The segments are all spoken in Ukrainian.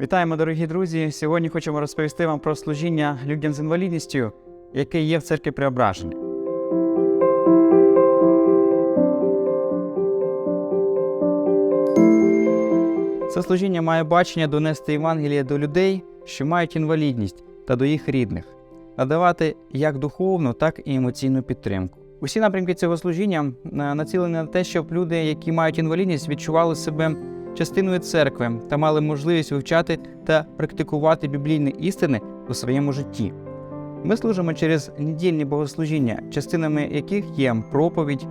Вітаємо, дорогі друзі! Сьогодні хочемо розповісти вам про служіння людям з інвалідністю, яке є в церкві Преображення. Це служіння має бачення донести Євангеліє до людей, що мають інвалідність, та до їх рідних, надавати як духовну, так і емоційну підтримку. Усі напрямки цього служіння е, націлені на те, щоб люди, які мають інвалідність, відчували себе частиною церкви та мали можливість вивчати та практикувати біблійні істини у своєму житті. Ми служимо через недільні богослужіння, частинами яких є проповідь,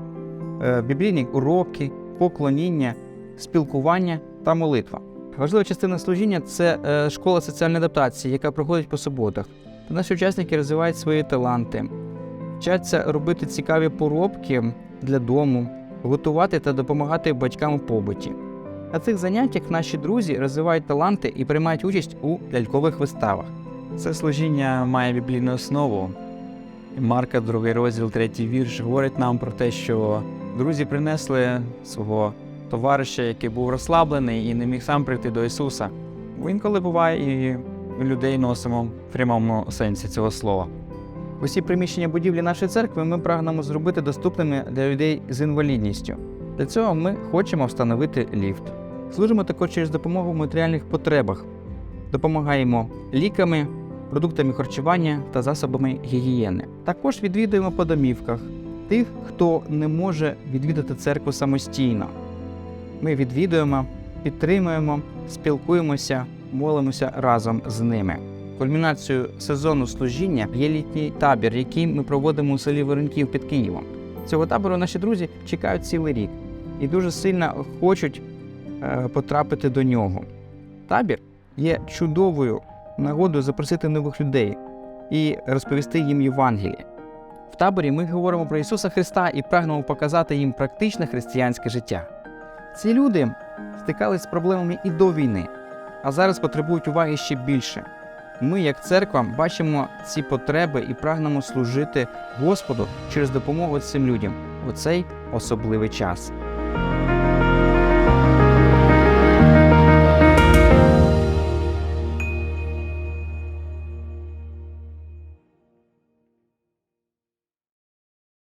е, біблійні уроки, поклоніння, спілкування та молитва. Важлива частина служіння це е, школа соціальної адаптації, яка проходить по суботах. Та наші учасники розвивають свої таланти, вчаться робити цікаві поробки для дому, готувати та допомагати батькам у побуті. На цих заняттях наші друзі розвивають таланти і приймають участь у лялькових виставах. Це служіння має біблійну основу. Марка, другий розділ, третій вірш, говорить нам про те, що друзі принесли свого товариша, який був розслаблений і не міг сам прийти до Ісуса. Інколи буває, і людей носимо в прямому сенсі цього слова. Усі приміщення будівлі нашої церкви ми прагнемо зробити доступними для людей з інвалідністю. Для цього ми хочемо встановити ліфт. Служимо також через допомогу в матеріальних потребах, допомагаємо ліками, продуктами харчування та засобами гігієни. Також відвідуємо по домівках тих, хто не може відвідати церкву самостійно. Ми відвідуємо, підтримуємо, спілкуємося, молимося разом з ними. Кульмінацією сезону служіння є літній табір, який ми проводимо у селі Воронків під Києвом. Цього табору наші друзі чекають цілий рік і дуже сильно хочуть потрапити до нього. Табір є чудовою нагодою запросити нових людей і розповісти їм Євангеліє. В таборі ми говоримо про Ісуса Христа і прагнемо показати їм практичне християнське життя. Ці люди стикались з проблемами і до війни, а зараз потребують уваги ще більше. Ми, як церква, бачимо ці потреби і прагнемо служити Господу через допомогу цим людям у цей особливий час.